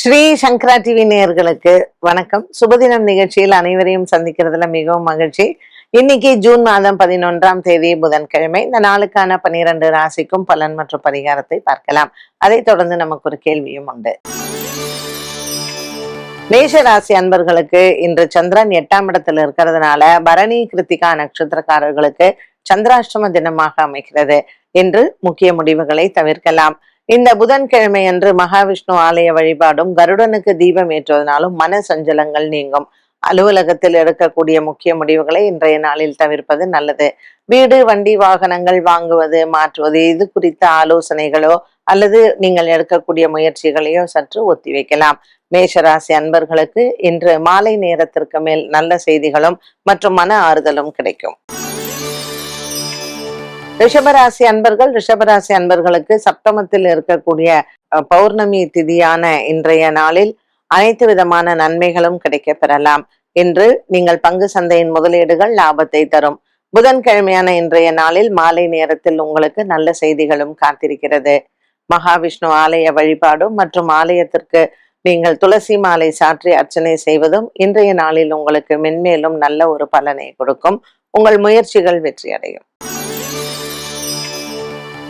ஸ்ரீ சங்கரா TV நேயர்களுக்கு வணக்கம். சுபதினம் நிகழ்ச்சியில் அனைவரையும் சந்திக்கிறதுல மிகவும் மகிழ்ச்சி. இன்னைக்கு ஜூன் மாதம் பதினொன்றாம் தேதி புதன்கிழமை. இந்த நாளுக்கான பனிரெண்டு ராசிக்கும் பலன் மற்றும் பரிகாரத்தை பார்க்கலாம். அதைத் தொடர்ந்து நமக்கு ஒரு கேள்வியும் உண்டு. மேஷ ராசி அன்பர்களுக்கு இன்று சந்திரன் எட்டாம் இடத்துல இருக்கிறதுனால பரணி கிருத்திகா நட்சத்திரக்காரர்களுக்கு சந்திராஷ்டம தினமாக அமைகிறது. என்று முக்கிய முடிவுகளை தவிர்க்கலாம். இந்த புதன்கிழமை அன்று மகாவிஷ்ணு ஆலய வழிபாடும் கருடனுக்கு தீபம் ஏற்றுவதனாலும் மன சஞ்சலங்கள் நீங்கும். அலுவலகத்தில் எடுக்கக்கூடிய முக்கிய முடிவுகளை இன்றைய நாளில் தவிர்ப்பது நல்லது. வீடு வண்டி வாகனங்கள் வாங்குவது மாற்றுவது இது குறித்த ஆலோசனைகளோ அல்லது நீங்கள் எடுக்கக்கூடிய முயற்சிகளையோ சற்று ஒத்திவைக்கலாம் மேஷராசி அன்பர்களுக்கு இன்று மாலை நேரத்திற்கு மேல் நல்ல செய்திகளும் மற்றும் மன ஆறுதலும் கிடைக்கும். ரிஷபராசி அன்பர்கள் ரிஷபராசி அன்பர்களுக்கு சப்தமத்தில் இருக்கக்கூடிய பௌர்ணமி திதியான இன்றைய நாளில் அனைத்து விதமான நன்மைகளும் கிடைக்க பெறலாம் இன்று நீங்கள் பங்கு சந்தையின் முதலீடுகள் லாபத்தை தரும். புதன்கிழமையான இன்றைய நாளில் மாலை நேரத்தில் உங்களுக்கு நல்ல செய்திகளும் காத்திருக்கிறது. மகாவிஷ்ணு ஆலய வழிபாடும் மற்றும் ஆலயத்திற்கு நீங்கள் துளசி மாலை சாற்றி அர்ச்சனை செய்வதும் இன்றைய நாளில் உங்களுக்கு மென்மேலும் நல்ல ஒரு பலனை கொடுக்கும். உங்கள் முயற்சிகள் வெற்றியடையும்.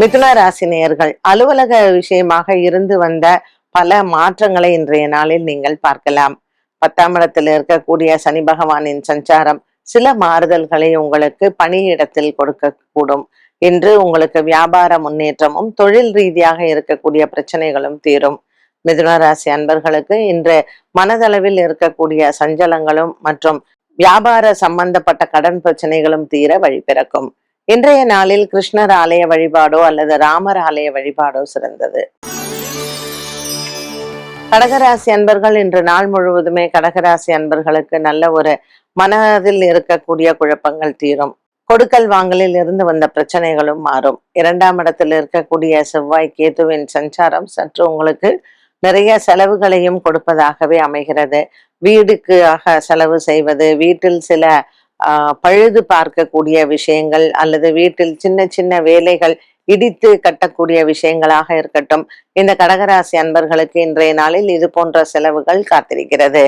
மிதுன ராசினியர்கள் அலுவலக விஷயமாக இருந்து வந்த பல மாற்றங்களை இன்றைய நாளில் நீங்கள் பார்க்கலாம். பத்தாம் இடத்தில் இருக்கக்கூடிய சனி பகவானின் சஞ்சாரம் சில மாறுதல்களை உங்களுக்கு பணியிடத்தில் கொடுக்கக்கூடும். இன்று உங்களுக்கு வியாபார முன்னேற்றமும் தொழில் ரீதியாக இருக்கக்கூடிய பிரச்சனைகளும் தீரும். மிதுன ராசி அன்பர்களுக்கு இன்று மனதளவில் இருக்கக்கூடிய சஞ்சலங்களும் மற்றும் வியாபார சம்பந்தப்பட்ட கடன் பிரச்சனைகளும் தீர வழிபிறக்கும் இன்றைய நாளில் கிருஷ்ணர் ஆலய வழிபாடோ அல்லது ராமர் ஆலய வழிபாடோ சிறந்தது. கடகராசி அன்பர்கள் இன்று நாள் முழுவதுமே கடகராசி அன்பர்களுக்கு நல்ல ஒரு மனதில் இருக்கக்கூடிய குழப்பங்கள் தீரும். கொடுக்கல் வாங்கலில் இருந்து வந்த பிரச்சனைகளும் மாறும். இரண்டாம் இடத்தில் இருக்கக்கூடிய செவ்வாய் கேதுவின் சஞ்சாரம் சற்று உங்களுக்கு நிறைய செலவுகளையும் கொடுப்பதாகவே அமைகிறது. வீடுக்காக செலவு செய்வது வீட்டில் சில பழுது பார்க்கக்கூடிய விஷயங்கள் அல்லது வீட்டில் சின்ன சின்ன வேலைகள் இடித்து கட்டக்கூடிய விஷயங்களாக இருக்கட்டும். இந்த கடகராசி அன்பர்களுக்கு இன்றைய நாளில் இது போன்ற செலவுகள் காத்திருக்கிறது.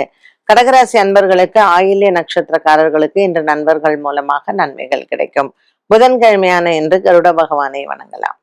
கடகராசி அன்பர்களுக்கு ஆயில்ய நட்சத்திரக்காரர்களுக்கு இன்று நண்பர்கள் மூலமாக நன்மைகள் கிடைக்கும். புதன்கிழமையான இன்று கருட பகவானை வணங்கலாம்.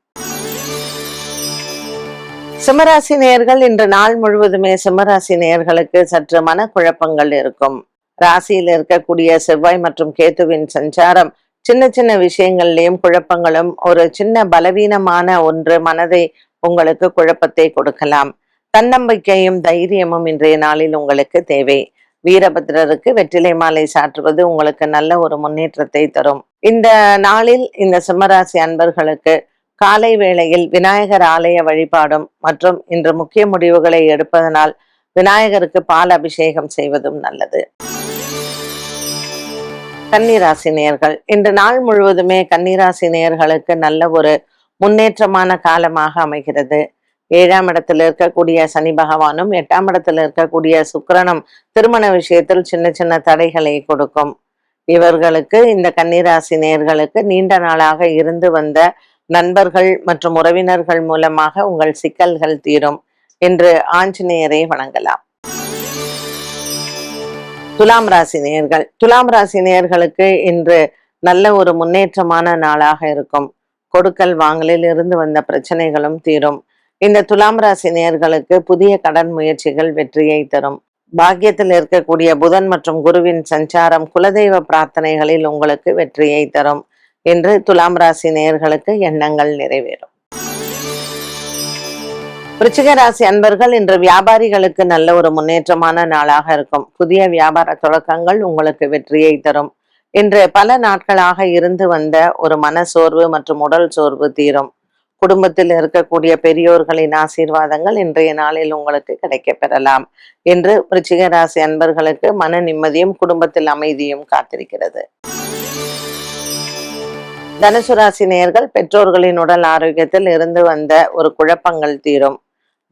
சிம்மராசி நேயர்கள் இன்று நாள் முழுவதுமே சிம்மராசி நேயர்களுக்கு சற்று மனக்குழப்பங்கள் இருக்கும். ராசியில் இருக்கக்கூடிய செவ்வாய் மற்றும் கேத்துவின் சஞ்சாரம் சின்ன சின்ன விஷயங்கள்லயும் குழப்பங்களும் ஒரு சின்ன பலவீனமான ஒன்று மனதை உங்களுக்கு குழப்பத்தை கொடுக்கலாம். தன்னம்பிக்கையும் தைரியமும் இன்றைய நாளில் உங்களுக்கு தேவை. வீரபத்ரருக்கு வெற்றிலை மாலை சாற்றுவது உங்களுக்கு நல்ல ஒரு முன்னேற்றத்தை தரும். இந்த நாளில் இந்த சிம்மராசி அன்பர்களுக்கு காலை வேளையில் விநாயகர் ஆலய வழிபாடும் மற்றும் இன்று முக்கிய முடிவுகளை எடுப்பதனால் விநாயகருக்கு பால் அபிஷேகம் செய்வதும் நல்லது. கன்னிராசி நேயர்கள் இன்று நாள் முழுவதுமே கன்னிராசி நேயர்களுக்கு நல்ல ஒரு முன்னேற்றமான காலமாக அமைகிறது. ஏழாம் இடத்தில் இருக்கக்கூடிய சனி பகவானும் எட்டாம் இடத்தில் இருக்கக்கூடிய சுக்கரனும் திருமண விஷயத்தில் சின்ன சின்ன தடைகளை கொடுக்கும். இவர்களுக்கு இந்த கன்னிராசி நேயர்களுக்கு நீண்ட நாளாக இருந்து வந்த நண்பர்கள் மற்றும் உறவினர்கள் மூலமாக உங்கள் சிக்கல்கள் தீரும். என்று ஆஞ்சநேயரை வணங்கலாம். துலாம் ராசி நேயர்கள். துலாம் ராசி நேயர்களுக்கு இன்று நல்ல ஒரு முன்னேற்றமான நாளாக இருக்கும். கொடுக்கல் வாங்கலில் இருந்து வந்த பிரச்சனைகளும் தீரும். இந்த துலாம் ராசி நேயர்களுக்கு புதிய கடன் முயற்சிகள் வெற்றியை தரும். பாக்கியத்தில் இருக்கக்கூடிய புதன் மற்றும் குருவின் சஞ்சாரம் குலதெய்வ பிரார்த்தனைகளில் உங்களுக்கு வெற்றியை தரும். என்று துலாம் ராசி நேயர்களுக்கு எண்ணங்கள் நிறைவேறும். விருச்சிக ராசி அன்பர்கள் இன்று வியாபாரிகளுக்கு நல்ல ஒரு முன்னேற்றமான நாளாக இருக்கும். புதிய வியாபார தொடக்கங்கள் உங்களுக்கு வெற்றியை தரும். இன்று பல நாட்களாக இருந்து வந்த ஒரு மன சோர்வு மற்றும் உடல் சோர்வு தீரும். குடும்பத்தில் இருக்கக்கூடிய பெரியோர்களின் ஆசீர்வாதங்கள் இன்றைய நாளில் உங்களுக்கு கிடைக்க பெறலாம். என்று விருச்சிக ராசி அன்பர்களுக்கு மன நிம்மதியும் குடும்பத்தில் அமைதியும் காத்திருக்கிறது. தனுசு ராசி நேயர்கள் பெற்றோர்களின் உடல் ஆரோக்கியத்தில் இருந்து வந்த ஒரு குழப்பங்கள் தீரும்.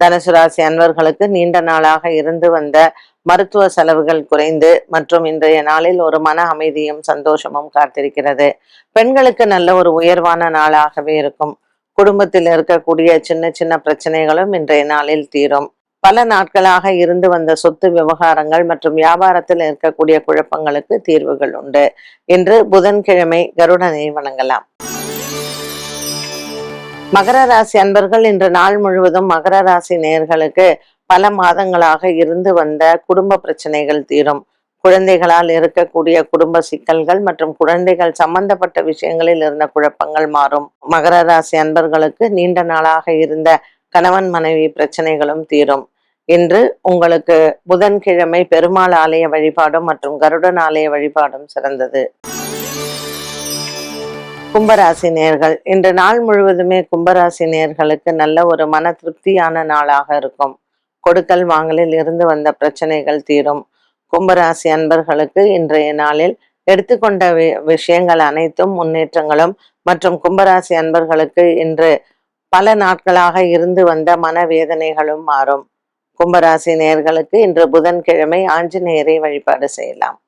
தனுசு ராசி அன்பர்களுக்கு நீண்ட நாளாக இருந்து வந்த மருத்துவ செலவுகள் குறைந்து மற்றும் இன்றைய நாளில் ஒரு மன அமைதியும் சந்தோஷமும் காத்திருக்கிறது. பெண்களுக்கு நல்ல ஒரு உயர்வான நாளாகவே இருக்கும். குடும்பத்தில் இருக்கக்கூடிய சின்ன சின்ன பிரச்சனைகளும் இன்றைய நாளில் தீரும். பல நாட்களாக இருந்து வந்த சொத்து விவகாரங்கள் மற்றும் வியாபாரத்தில் இருக்கக்கூடிய குழப்பங்களுக்கு தீர்வுகள் உண்டு. இன்று புதன்கிழமை கருடனை வணங்கலாம். மகர ராசி அன்பர்கள் இன்று நாள் முழுவதும் மகர ராசி நேர்களுக்கு பல மாதங்களாக இருந்து வந்த குடும்ப பிரச்சனைகள் தீரும். குழந்தைகளால் இருக்கக்கூடிய குடும்ப சிக்கல்கள் மற்றும் குழந்தைகள் சம்பந்தப்பட்ட விஷயங்களில் இருந்த குழப்பங்கள் மாறும். மகர ராசி அன்பர்களுக்கு நீண்ட நாளாக இருந்த கணவன் மனைவி பிரச்சனைகளும் தீரும். இன்று உங்களுக்கு புதன்கிழமை பெருமாள் ஆலய வழிபாடும் மற்றும் கருடன் ஆலய வழிபாடும் சிறந்தது. கும்பராசி நேர்கள். இன்று நாள் முழுவதுமே கும்பராசி நேர்களுக்கு நல்ல ஒரு மன திருப்தியான நாளாக இருக்கும். கொடுக்கல் வாங்கலில் இருந்து வந்த பிரச்சனைகள் தீரும். கும்பராசி அன்பர்களுக்கு இன்றைய நாளில் எடுத்துக்கொண்ட வி- விஷயங்கள் அனைத்தும் முன்னேற்றங்களும் மற்றும் கும்பராசி அன்பர்களுக்கு இன்று பல நாட்களாக இருந்து வந்த மனவேதனைகளும் மாறும். கும்பராசி நேர்களுக்கு இன்று புதன்கிழமை ஆஞ்சநேயரை வழிபாடு செய்யலாம்.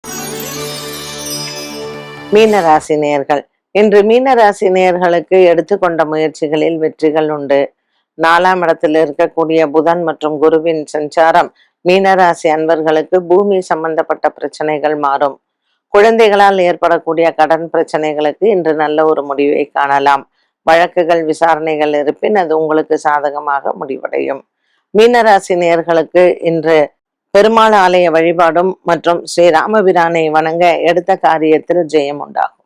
மீனராசி நேர்கள் இன்று மீனராசி நேயர்களுக்கு எடுத்துக்கொண்ட முயற்சிகளில் வெற்றிகள் உண்டு. நாலாம் இடத்தில் இருக்கக்கூடிய புதன் மற்றும் குருவின் சஞ்சாரம் மீனராசி அன்பர்களுக்கு பூமி சம்பந்தப்பட்ட பிரச்சனைகள் மாறும். குழந்தைகளால் ஏற்படக்கூடிய கடன் பிரச்சனைகளுக்கு இன்று நல்ல ஒரு முடிவை காணலாம். வழக்குகள் விசாரணைகள் இருப்பின் அது உங்களுக்கு சாதகமாக முடிவடையும். மீனராசி நேயர்களுக்கு இன்று பெருமாள் ஆலய வழிபாடும் மற்றும் ஸ்ரீராமபிரானை வணங்க எடுத்த காரியத்தில் ஜெயம் உண்டாகும்.